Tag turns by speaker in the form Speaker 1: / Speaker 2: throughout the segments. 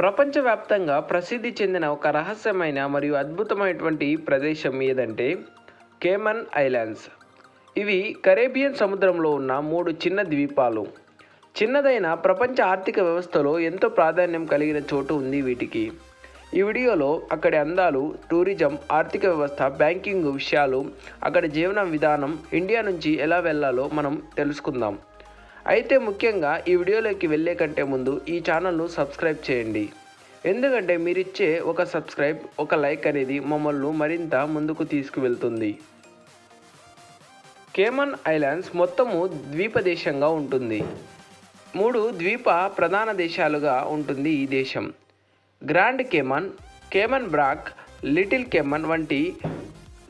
Speaker 1: ప్రపంచవ్యాప్తంగా ప్రసిద్ధి చెందిన ఒక రహస్యమైన మరియు అద్భుతమైనటువంటి ప్రదేశం ఏదంటే కేమన్ ఐలాండ్స్. ఇవి కరేబియన్ సముద్రంలో ఉన్న మూడు చిన్న ద్వీపాలు. చిన్నదైన ప్రపంచ ఆర్థిక వ్యవస్థలో ఎంతో ప్రాధాన్యం కలిగిన చోటు ఉంది వీటికి. ఈ వీడియోలో అక్కడి అందాలు టూరిజం ఆర్థిక వ్యవస్థ బ్యాంకింగ్ విషయాలు అక్కడి జీవన విధానం ఇండియా నుంచి ఎలా వెళ్ళాలో మనం తెలుసుకుందాం. అయితే ముఖ్యంగా ఈ వీడియోలోకి వెళ్ళే కంటే ముందు ఈ ఛానల్ను సబ్స్క్రైబ్ చేయండి. ఎందుకంటే మీరిచ్చే ఒక సబ్స్క్రైబ్ ఒక లైక్ అనేది మమ్మల్ని మరింత ముందుకు తీసుకువెళ్తుంది. కేమన్ ఐలాండ్స్ మొత్తము ద్వీపదేశంగా ఉంటుంది. మూడు ద్వీప ప్రధాన దేశాలుగా ఉంటుంది ఈ దేశం. Grand Cayman Cayman Brac Little Cayman వంటి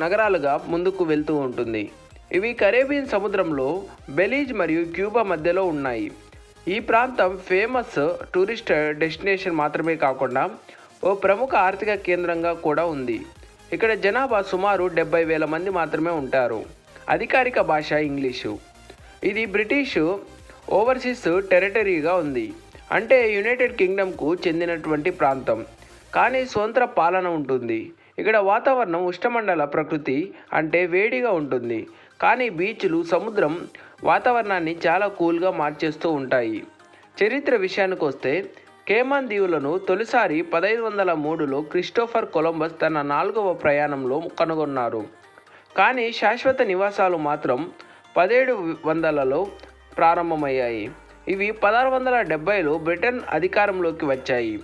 Speaker 1: నగరాలుగా ముందుకు వెళ్తూ ఉంటుంది. ఇవి కరేబియన్ సముద్రంలో బెలీజ్ మరియు క్యూబా మధ్యలో ఉన్నాయి. ఈ ప్రాంతం ఫేమస్ టూరిస్ట్ డెస్టినేషన్ మాత్రమే కాకుండా ఓ ప్రముఖ ఆర్థిక కేంద్రంగా కూడా ఉంది. ఇక్కడ జనాభా సుమారు డెబ్బై వేల మంది మాత్రమే ఉంటారు. అధికారిక భాష ఇంగ్లీషు. ఇది బ్రిటిష్ ఓవర్సీస్ టెరిటరీగా ఉంది. అంటే యునైటెడ్ కింగ్డమ్కు చెందినటువంటి ప్రాంతం. కానీ స్వతంత్ర పాలన ఉంటుంది. ఇక్కడ వాతావరణం ఉష్ణమండల ప్రకృతి అంటే వేడిగా ఉంటుంది. కానీ బీచ్లు సముద్రం వాతావరణాన్ని చాలా కూల్గా మార్చేస్తూ ఉంటాయి. చరిత్ర విషయానికి వస్తే కేమాన్ దీవులను తొలిసారి పదహైదు వందల మూడులో క్రిస్టోఫర్ కొలంబస్ తన నాలుగవ ప్రయాణంలో కనుగొన్నారు. కానీ శాశ్వత నివాసాలు మాత్రం పదిహేడు వందలలో ప్రారంభమయ్యాయి. ఇవి పదహారు వందల డెబ్బైలో బ్రిటన్ అధికారంలోకి వచ్చాయి.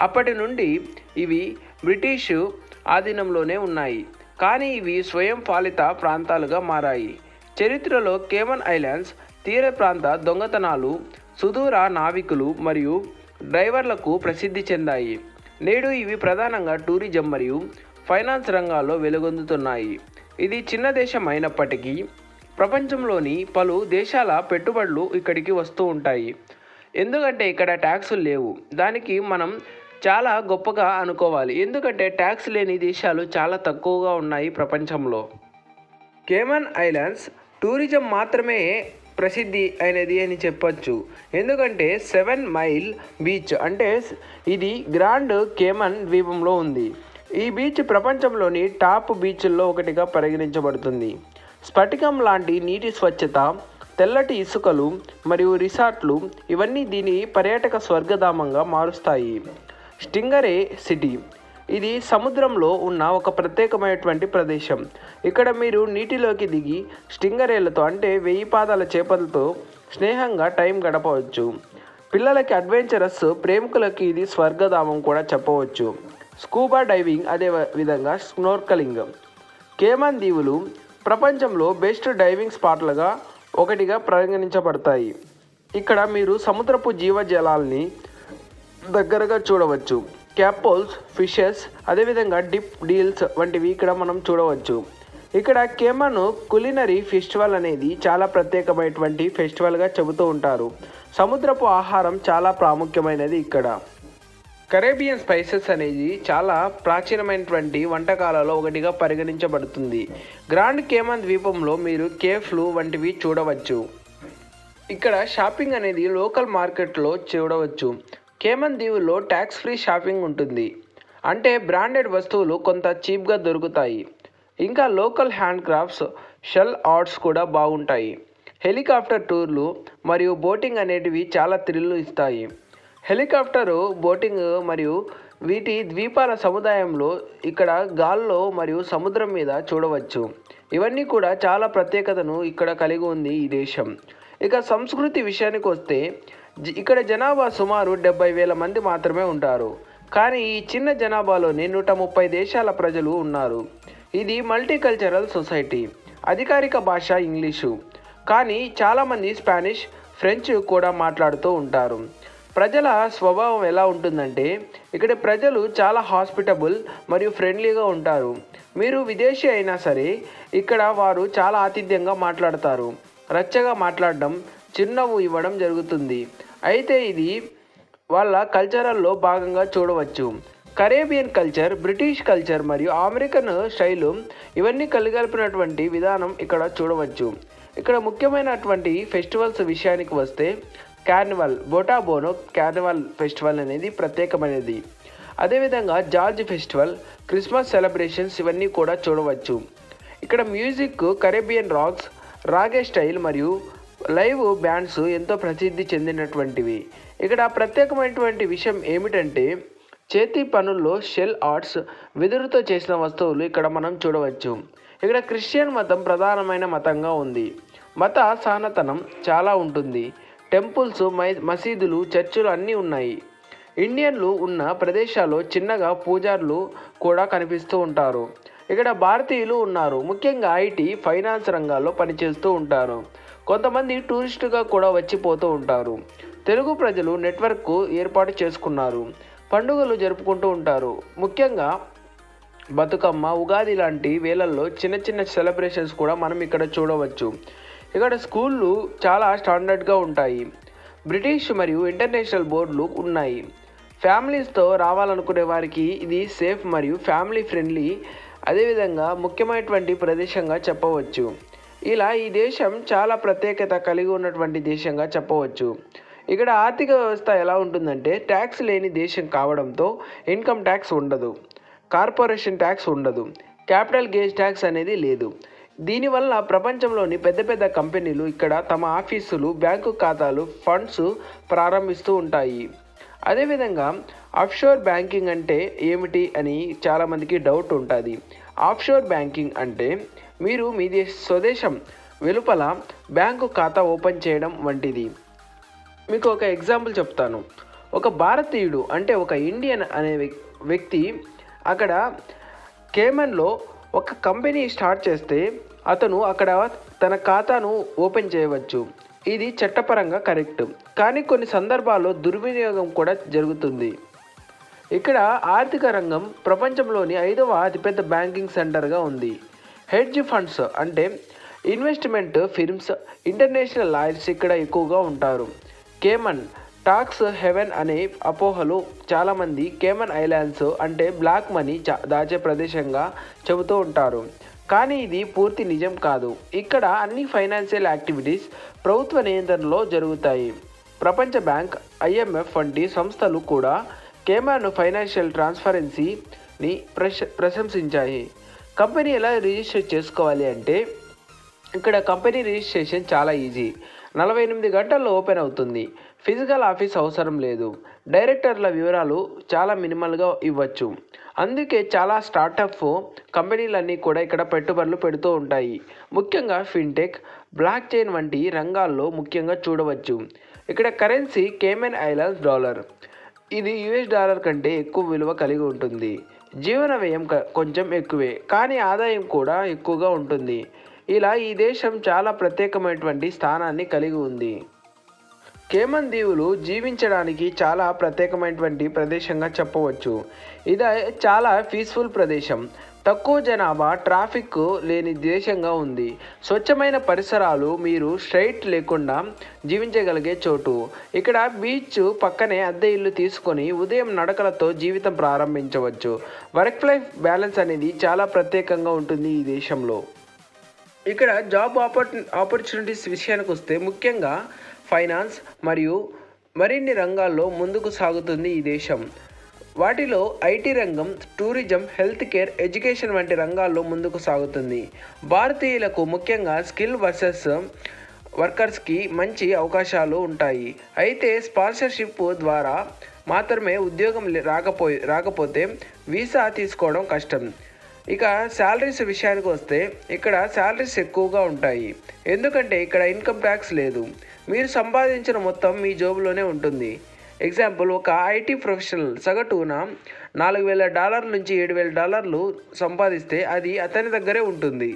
Speaker 1: అప్పటి నుండి ఇవి బ్రిటిష్ ఆధీనంలోనే ఉన్నాయి. కానీ ఇవి స్వయం పాలిత ప్రాంతాలుగా మారాయి. చరిత్రలో కేమన్ ఐలాండ్స్ తీర ప్రాంత దొంగతనాలు సుదూర నావికులు మరియు డ్రైవర్లకు ప్రసిద్ధి చెందాయి. నేడు ఇవి ప్రధానంగా టూరిజం మరియు ఫైనాన్స్ రంగాల్లో వెలుగొందుతున్నాయి. ఇది చిన్న దేశం అయినప్పటికీ ప్రపంచంలోని పలు దేశాల పెట్టుబడులు ఇక్కడికి వస్తూ ఉంటాయి. ఎందుకంటే ఇక్కడ ట్యాక్సులు లేవు. దానికి మనం చాలా గొప్పగా అనుకోవాలి. ఎందుకంటే ట్యాక్స్ లేని దేశాలు చాలా తక్కువగా ఉన్నాయి ప్రపంచంలో. కేమన్ ఐలాండ్స్ టూరిజం మాత్రమే ప్రసిద్ధి అయినది అని చెప్పచ్చు. ఎందుకంటే సెవెన్ మైల్ బీచ్ అంటే ఇది గ్రాండ్ కేమన్ ద్వీపంలో ఉంది. ఈ బీచ్ ప్రపంచంలోని టాప్ బీచ్ల్లో ఒకటిగా పరిగణించబడుతుంది. స్ఫటికం లాంటి నీటి స్వచ్ఛత తెల్లటి ఇసుకలు మరియు రిసార్ట్లు ఇవన్నీ దీని పర్యాటక స్వర్గధామంగా మారుస్తాయి. Stingray city. ఇది సముద్రంలో ఉన్న ఒక ప్రత్యేకమైనటువంటి ప్రదేశం. ఇక్కడ మీరు నీటిలోకి దిగి స్టింగరేలతో అంటే వెయ్యి పాదాల చేపలతో స్నేహంగా టైం గడపవచ్చు. పిల్లలకి అడ్వెంచరస్ ప్రేమికులకి ఇది స్వర్గధామం కూడా చెప్పవచ్చు. స్కూబా డైవింగ్ అదే విధంగా స్నోర్కలింగ్. కేమన్ దీవులు ప్రపంచంలో బెస్ట్ డైవింగ్ స్పాట్లుగా ఒకటిగా పరిగణించబడతాయి. ఇక్కడ మీరు సముద్రపు జీవజలాల్ని దగ్గరగా చూడవచ్చు. క్యాపోల్స్ ఫిషెస్ అదేవిధంగా డిప్ డీల్స్ వంటివి ఇక్కడ మనం చూడవచ్చు. ఇక్కడ కేమన్ కులినరీ ఫెస్టివల్ అనేది చాలా ప్రత్యేకమైనటువంటి ఫెస్టివల్గా చెబుతూ ఉంటారు. సముద్రపు ఆహారం చాలా ప్రాముఖ్యమైనది ఇక్కడ. కరేబియన్ స్పైసెస్ అనేది చాలా ప్రాచీనమైనటువంటి వంటకాలలో ఒకటిగా పరిగణించబడుతుంది. గ్రాండ్ కేమన్ ద్వీపంలో మీరు కేఫ్లు వంటివి చూడవచ్చు. ఇక్కడ షాపింగ్ అనేది లోకల్ మార్కెట్లో చూడవచ్చు. కేమన్ దీవుల్లో ట్యాక్స్ ఫ్రీ షాపింగ్ ఉంటుంది. అంటే బ్రాండెడ్ వస్తువులు కొంత చీప్గా దొరుకుతాయి. ఇంకా local hand crafts shell arts కూడా బాగుంటాయి. హెలికాప్టర్ టూర్లు మరియు బోటింగ్ అనేటివి చాలా థ్రిల్లు ఇస్తాయి. హెలికాప్టరు బోటింగ్ మరియు వీటి ద్వీపాల సముదాయంలో ఇక్కడ గాల్లో మరియు సముద్రం మీద చూడవచ్చు. ఇవన్నీ కూడా చాలా ప్రత్యేకతను ఇక్కడ కలిగి ఉంది ఈ దేశం. ఇక సంస్కృతి విషయానికి వస్తే ఇక్కడ జనాభా సుమారు డెబ్బై వేల మంది మాత్రమే ఉంటారు. కానీ ఈ చిన్న జనాభాలోని నూట ముప్పై దేశాల ప్రజలు ఉన్నారు. ఇది మల్టీకల్చరల్ సొసైటీ. అధికారిక భాష ఇంగ్లీషు. కానీ చాలామంది స్పానిష్ ఫ్రెంచ్ కూడా మాట్లాడుతూ ఉంటారు. ప్రజల స్వభావం ఎలా ఉంటుందంటే ఇక్కడ ప్రజలు చాలా హాస్పిటబుల్ మరియు ఫ్రెండ్లీగా ఉంటారు. మీరు విదేశీ అయినా సరే ఇక్కడ వారు చాలా ఆతిథ్యంగా మాట్లాడతారు. రచ్చగా మాట్లాడడం చిరునవ్వు ఇవ్వడం జరుగుతుంది. అయితే ఇది వాళ్ళ కల్చరల్లో భాగంగా చూడవచ్చు. కరేబియన్ కల్చర్ బ్రిటిష్ కల్చర్ మరియు అమెరికన్ స్టైలు ఇవన్నీ కలిగలిపినటువంటి విధానం ఇక్కడ చూడవచ్చు. ఇక్కడ ముఖ్యమైనటువంటి ఫెస్టివల్స్ విషయానికి వస్తే కార్నివల్ బోటాబోనో కార్నివల్ ఫెస్టివల్ అనేది ప్రత్యేకమైనది. అదేవిధంగా జార్జ్ ఫెస్టివల్ క్రిస్మస్ సెలబ్రేషన్స్ ఇవన్నీ కూడా చూడవచ్చు. ఇక్కడ music Caribbean rocks reggae style మరియు లైవ్ బ్యాండ్స్ ఎంతో ప్రసిద్ధి చెందినటువంటివి. ఇక్కడ ప్రత్యేకమైనటువంటి విషయం ఏమిటంటే చేతి పనుల్లో షెల్ ఆర్ట్స్ వెదురుతో చేసిన వస్తువులు ఇక్కడ మనం చూడవచ్చు. ఇక్కడ క్రిస్టియన్ మతం ప్రధానమైన మతంగా ఉంది. మత సహనతనం చాలా ఉంటుంది. టెంపుల్స్ మై మసీదులు చర్చిలు అన్నీ ఉన్నాయి. ఇండియన్లు ఉన్న ప్రదేశాల్లో చిన్నగా పూజారులు కూడా కనిపిస్తూ ఉంటారు. ఇక్కడ భారతీయులు ఉన్నారు. ముఖ్యంగా ఐటీ ఫైనాన్స్ రంగాల్లో పనిచేస్తూ ఉంటారు. కొంతమంది టూరిస్టుగా కూడా వచ్చిపోతూ ఉంటారు. తెలుగు ప్రజలు నెట్వర్క్ ఏర్పాటు చేసుకున్నారు. పండుగలు జరుపుకుంటూ ఉంటారు. ముఖ్యంగా బతుకమ్మ ఉగాది లాంటి వేళల్లో చిన్న చిన్న సెలబ్రేషన్స్ కూడా మనం ఇక్కడ చూడవచ్చు. ఇక్కడ స్కూళ్ళు చాలా స్టాండర్డ్గా ఉంటాయి. బ్రిటిష్ మరియు ఇంటర్నేషనల్ బోర్డులు ఉన్నాయి. ఫ్యామిలీస్తో రావాలనుకునే వారికి ఇది సేఫ్ మరియు ఫ్యామిలీ ఫ్రెండ్లీ అదేవిధంగా ముఖ్యమైనటువంటి ప్రదేశంగా చెప్పవచ్చు. ఇలా ఈ దేశం చాలా ప్రత్యేకత కలిగి ఉన్నటువంటి దేశంగా చెప్పవచ్చు. ఇక్కడ ఆర్థిక వ్యవస్థ ఎలా ఉంటుందంటే ట్యాక్స్ లేని దేశం కావడంతో ఇన్కమ్ ట్యాక్స్ ఉండదు. కార్పొరేషన్ ట్యాక్స్ ఉండదు. క్యాపిటల్ గేజ్ ట్యాక్స్ అనేది లేదు. దీనివల్ల ప్రపంచంలోని పెద్ద పెద్ద కంపెనీలు ఇక్కడ తమ ఆఫీసులు బ్యాంకు ఖాతాలు ఫండ్స్ ప్రారంభిస్తూ ఉంటాయి. అదేవిధంగా ఆఫ్షోర్ బ్యాంకింగ్ అంటే ఏమిటి అని చాలామందికి డౌట్ ఉంటుంది. ఆఫ్షోర్ బ్యాంకింగ్ అంటే మీరు మీ స్వదేశం వెలుపల బ్యాంకు ఖాతా ఓపెన్ చేయడం వంటిది. మీకు ఒక ఎగ్జాంపుల్ చెప్తాను. ఒక భారతీయుడు అంటే ఒక ఇండియన్ అనే వ్యక్- వ్యక్తి అక్కడ కేమన్లో ఒక కంపెనీ స్టార్ట్ చేస్తే అతను అక్కడ తన ఖాతాను ఓపెన్ చేయవచ్చు. ఇది చట్టపరంగా కరెక్ట్. కానీ కొన్ని సందర్భాల్లో దుర్వినియోగం కూడా జరుగుతుంది. ఇక్కడ ఆర్థిక రంగం ప్రపంచంలోని ఐదవ అతిపెద్ద బ్యాంకింగ్ సెంటర్గా ఉంది. హెడ్జ్ ఫండ్స్ అంటే ఇన్వెస్ట్మెంట్ ఫిర్మ్స్ ఇంటర్నేషనల్ లాయర్స్ ఇక్కడ ఎక్కువగా ఉంటారు. కేమన్ టాక్స్ హెవెన్ అనే అపోహలు చాలామంది కేమన్ ఐలాండ్స్ అంటే బ్లాక్ మనీ దాచే ప్రదేశంగా చెబుతూ ఉంటారు. కానీ ఇది పూర్తి నిజం కాదు. ఇక్కడ అన్ని ఫైనాన్షియల్ యాక్టివిటీస్ ప్రభుత్వ నియంత్రణలో జరుగుతాయి. ప్రపంచ బ్యాంక్ ఐఎంఎఫ్ వంటి సంస్థలు కూడా కేమన్ ఫైనాన్షియల్ ట్రాన్స్పరెన్సీని ప్రశ ప్రశంసించాయి. కంపెనీ ఎలా రిజిస్టర్ చేసుకోవాలి అంటే ఇక్కడ కంపెనీ రిజిస్ట్రేషన్ చాలా ఈజీ. నలభై ఎనిమిది గంటల్లో ఓపెన్ అవుతుంది. ఫిజికల్ ఆఫీస్ అవసరం లేదు. డైరెక్టర్ల వివరాలు చాలా మినిమల్గా ఇవ్వచ్చు. అందుకే చాలా స్టార్టప్ కంపెనీలన్నీ కూడా ఇక్కడ పెట్టుబడులు పెడుతూ ఉంటాయి. ముఖ్యంగా ఫిన్టెక్ బ్లాక్ చైన్ వంటి రంగాల్లో ముఖ్యంగా చూడవచ్చు. ఇక్కడ కరెన్సీ కేమెన్ ఐలాండ్స్ డాలర్. ఇది యుఎస్ డాలర్ కంటే ఎక్కువ విలువ కలిగి ఉంటుంది. జీవన వ్యయం కొంచెం ఎక్కువే కానీ ఆదాయం కూడా ఎక్కువగా ఉంటుంది. ఇలా ఈ దేశం చాలా ప్రత్యేకమైనటువంటి స్థానాన్ని కలిగి ఉంది. కేమన్ దీవులు జీవించడానికి చాలా ప్రత్యేకమైనటువంటి ప్రదేశంగా చెప్పవచ్చు. ఇది చాలా పీస్ఫుల్ ప్రదేశం. తక్కువ జనాభా ట్రాఫిక్ లేని దేశంగా ఉంది. స్వచ్ఛమైన పరిసరాలు మీరు స్ట్రైట్ లేకుండా జీవించగలిగే చోటు. ఇక్కడ బీచ్ పక్కనే అద్దె ఇల్లు తీసుకొని ఉదయం నడకలతో జీవితం ప్రారంభించవచ్చు. వర్క్ లైఫ్ బ్యాలెన్స్ అనేది చాలా ప్రత్యేకంగా ఉంటుంది ఈ దేశంలో. ఇక్కడ జాబ్ ఆపర్ ఆపర్చునిటీస్ విషయానికి వస్తే ముఖ్యంగా ఫైనాన్స్ మరియు మరిన్ని రంగాల్లో ముందుకు సాగుతుంది ఈ దేశం. వాటిలో ఐటీ రంగం టూరిజం హెల్త్ కేర్ ఎడ్యుకేషన్ వంటి రంగాల్లో ముందుకు సాగుతుంది. భారతీయులకు ముఖ్యంగా స్కిల్ వర్సెస్ వర్కర్స్కి మంచి అవకాశాలు ఉంటాయి. అయితే స్పాన్సర్షిప్ ద్వారా మాత్రమే ఉద్యోగం లే- రాకపోతే వీసా తీసుకోవడం కష్టం. ఇక శాలరీస్ విషయానికి వస్తే ఇక్కడ శాలరీస్ ఎక్కువగా ఉంటాయి. ఎందుకంటే ఇక్కడ ఇన్కమ్ ట్యాక్స్ లేదు. మీరు సంపాదించిన మొత్తం మీ జోబులోనే ఉంటుంది. ఎగ్జాంపుల్ ఒక ఐటీ ప్రొఫెషనల్ సగటున నాలుగు వేల డాలర్ల నుంచి ఏడు వేల డాలర్లు సంపాదిస్తే అది అతని దగ్గరే ఉంటుంది.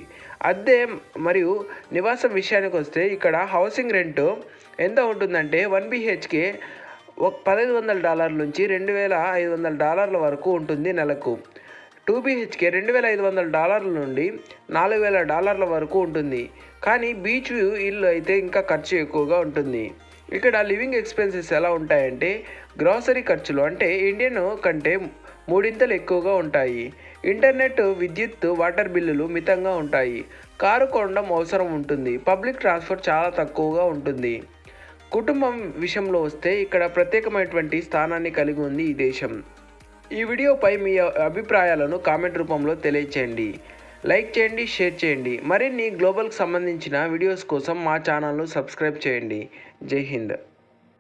Speaker 1: అద్దె మరియు నివాసం విషయానికి వస్తే ఇక్కడ హౌసింగ్ రెంట్ ఎంత ఉంటుందంటే వన్ బిహెచ్కే ఒక పదహైదు వందల డాలర్ల నుంచి రెండు వేల ఐదు వందల డాలర్ల వరకు ఉంటుంది నెలకు. టూ బీహెచ్కే రెండు వేల ఐదు వందల డాలర్ల నుండి నాలుగు వేల డాలర్ల వరకు ఉంటుంది. కానీ బీచ్ వ్యూ ఇల్లు అయితే ఇంకా ఖర్చు ఎక్కువగా ఉంటుంది. ఇక్కడ లివింగ్ ఎక్స్పెన్సెస్ ఎలా ఉంటాయంటే గ్రాసరీ ఖర్చులు అంటే ఇండియన్ కంటే మూడింతలు ఎక్కువగా ఉంటాయి. ఇంటర్నెట్ విద్యుత్ వాటర్ బిల్లులు మితంగా ఉంటాయి. కారు కొనడం అవసరం ఉంటుంది. పబ్లిక్ ట్రాన్స్పోర్ట్ చాలా తక్కువగా ఉంటుంది. కుటుంబం విషయంలో వస్తే ఇక్కడ ప్రత్యేకమైనటువంటి స్థానాన్ని కలిగి ఉంది ఈ దేశం. ఈ వీడియోపై మీ అభిప్రాయాలను కామెంట్ రూపంలో తెలియచేయండి. లైక్ చేయండి షేర్ చేయండి. మరిన్ని గ్లోబల్కి సంబంధించిన వీడియోస్ కోసం మా ఛానల్ను సబ్స్క్రైబ్ చేయండి. जय हिंद।